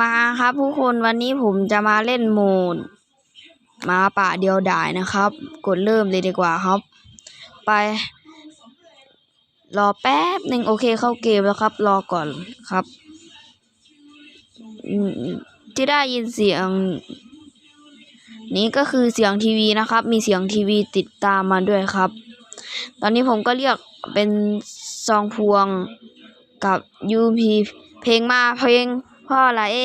มาครับทุกคนวันนี้ผมจะมาเล่นโหมดมาป่าเดียวดายนะครับ กดเริ่มเลยดีกว่าครับ ไป รอแป๊บหนึ่งโอเคเข้าเกมแล้วครับ รอก่อนครับที่ได้ยินเสียง นี้ก็คือเสียงทีวีนะครับ มีเสียงทีวีติดตามมาด้วยครับ ตอนนี้ผมก็เรียกเป็นซองพวงกับยูพีเพลงมาเพลง พ่อละเอ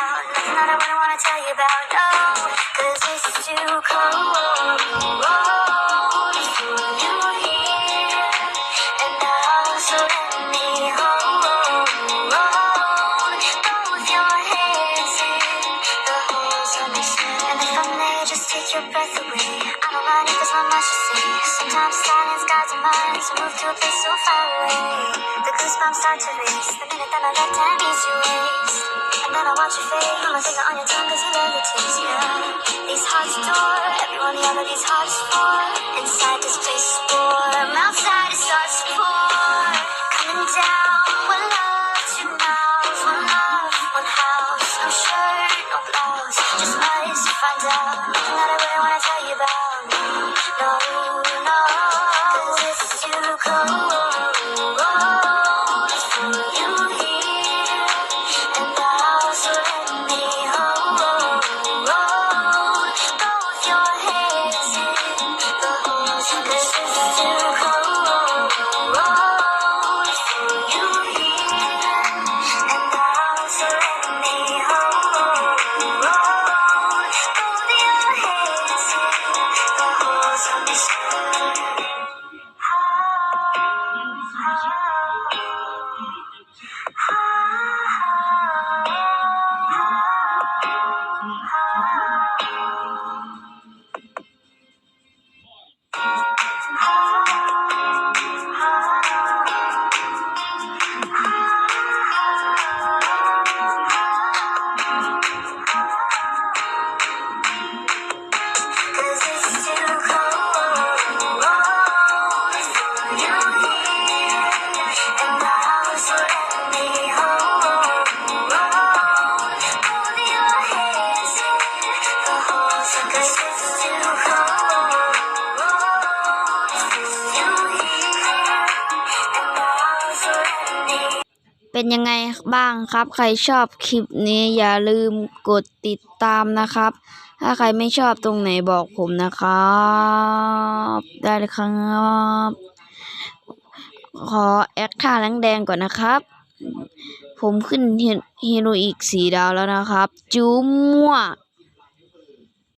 Find out. Nothing that I to tell you about. No, cause it's too cold. for you here. And now, so let me hold. Both your hands in the holes of my skin. And if I may just take your breath away, I don't mind if not much to. Sometimes silence guides our minds move to a place so far away. The goosebumps start to race the minute that my your waist. And then I watch your face, put my finger on your tongue 'cause you love the taste, yeah. These hearts adore everyone the other these hearts for. Inside this place is warm, outside it starts to pour. Coming down, Cause เป็นยังไงบ้างครับ ใครชอบคลิปนี้อย่าลืมกดติดตามนะครับ ถ้าใครไม่ชอบตรงไหนบอกผมนะครับ ได้เลยครับ ขอแอคท่าแดงก่อนนะครับ ผมขึ้นฮีโรอีกสีดาวแล้วนะครับ จุ๊มั่ว